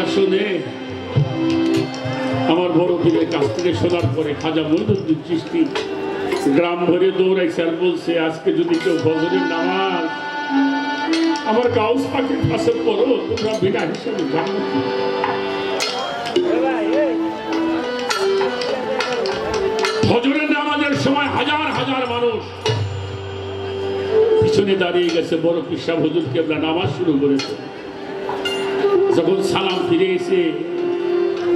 কথা শুনে আমার বড় পীরের কাছ থেকে শোনার পরে খাজা মহিনুদ্দিন চিস্তি গ্রাম ভরে দৌড়াইছে আর বলছে, আজকে যদি কেউ বজরের নামাজ আমার গাউস পাখির পাশে পড়ো, তোমরা বিনা হিসেবে জানো হজরের নামাজের সময় হাজার হাজার মানুষ পিছনে দাঁড়িয়ে গেছে, বড় পিসা হজুর কেবলা নামাজ শুরু করেছে। যখন সালাম ফিরে এসে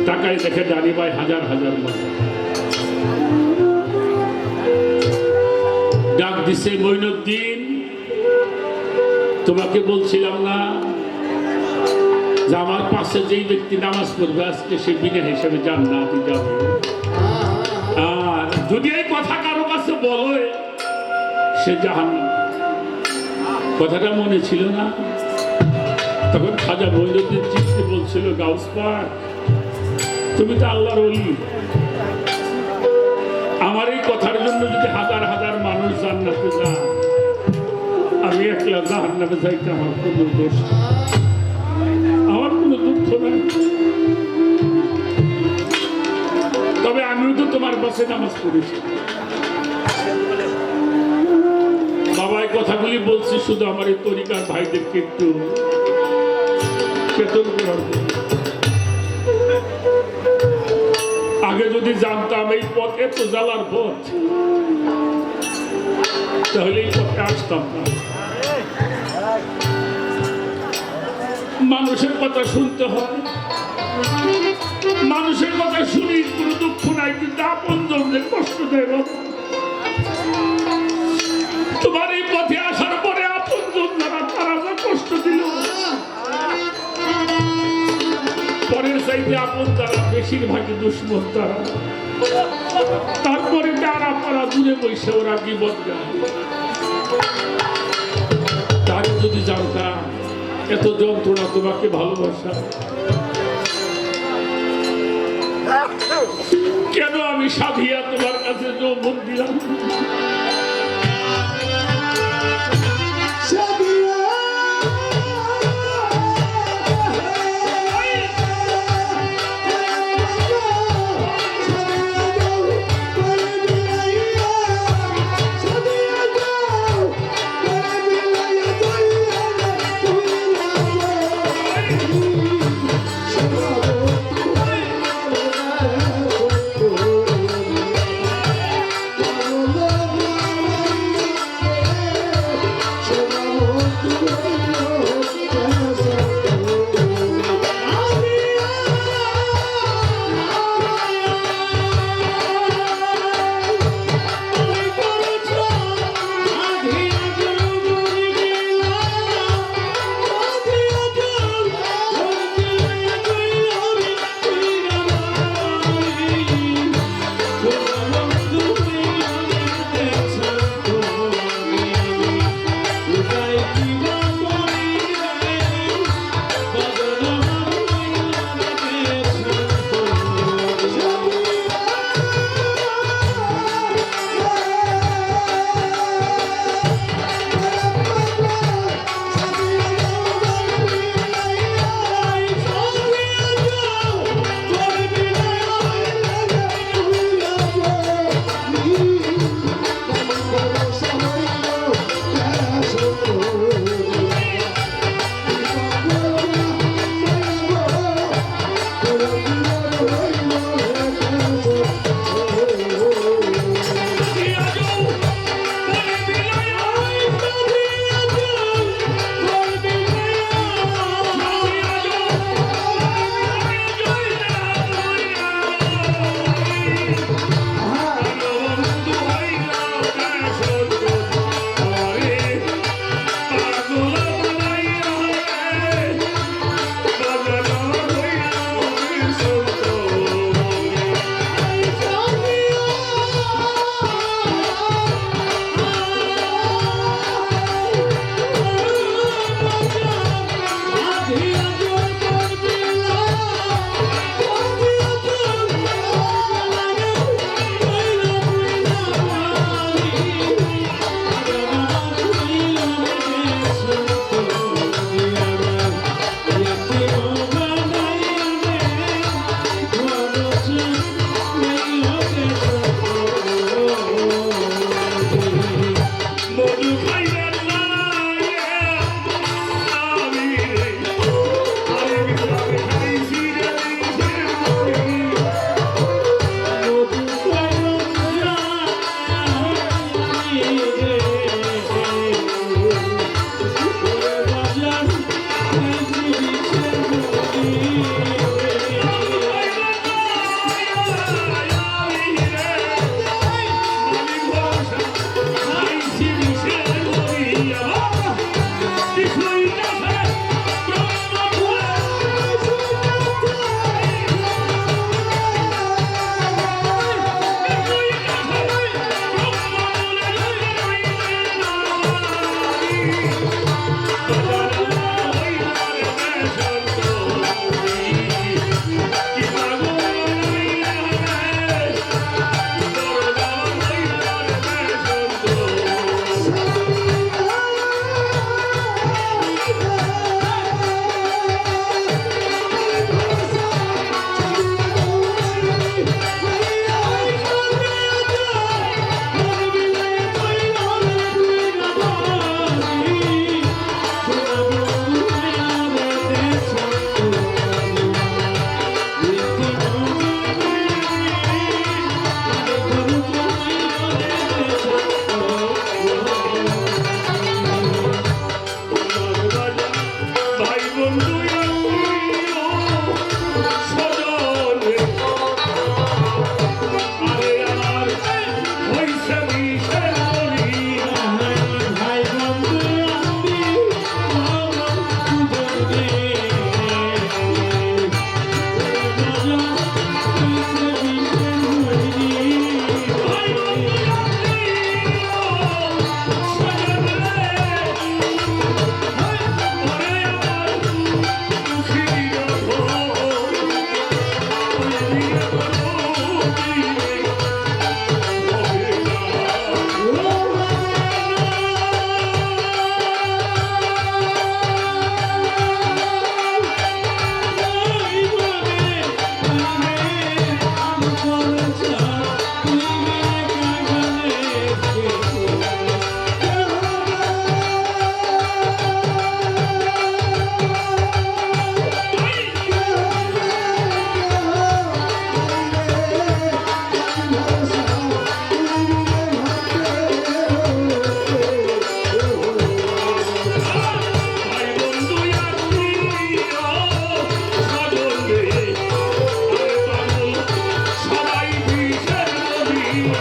টাকায় দেখে দাঁড়িয়ে পায় হাজার হাজার মানুষ। ডাক দিছে, মইনুদ্দিন, তোমাকে বলছিলাম না যে আমার পাশে যেই ব্যক্তি নামাজ পড়বে, আজকে সে বিনা হিসেবে জান্নাতে যাবে। আর যদি এই কথা কারও কাছে বলে, সে জাহান কথাটা মনে ছিল না? খাজা মহিনুদ্দিন চিঠি বলছিল, গাউস পাক তুমি তো আল্লাহর অলি আমার এই কথার জন্য যদি হাজার হাজার মানুষ জান্নাতে যান আমি একলা যাইতে আমার কোনো দোষ আমার কোনো দুঃখ নাই। তবে আমিও তো তোমার পাশে নামাজ পড়েছি। বাবা, এই কথাগুলি বলছি শুধু আমার এই তরিকার ভাইদেরকে একটু। আগে যদি জানতাম এই পথ এত জ্বালার পথ, তাহলে এই পথে আসতাম না। মানুষের কথা শুনতে হয়, মানুষের কথা শুনি কোনো দুঃখ নাই, কিন্তু আপন জনদের কষ্ট দেয় তোমার চাইতে আপন তারা, বেশিরভাগই দুশ্মন তারা। তারপরে তারা পারা দূরে বসে ওরা বিপদ গায়। তার যদি জানতাম এত যন্ত্রণা তোমাকে ভালোবাসা। কেন আমি সাধিয়া তোমার কাছে যৌবন দিলাম?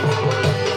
Música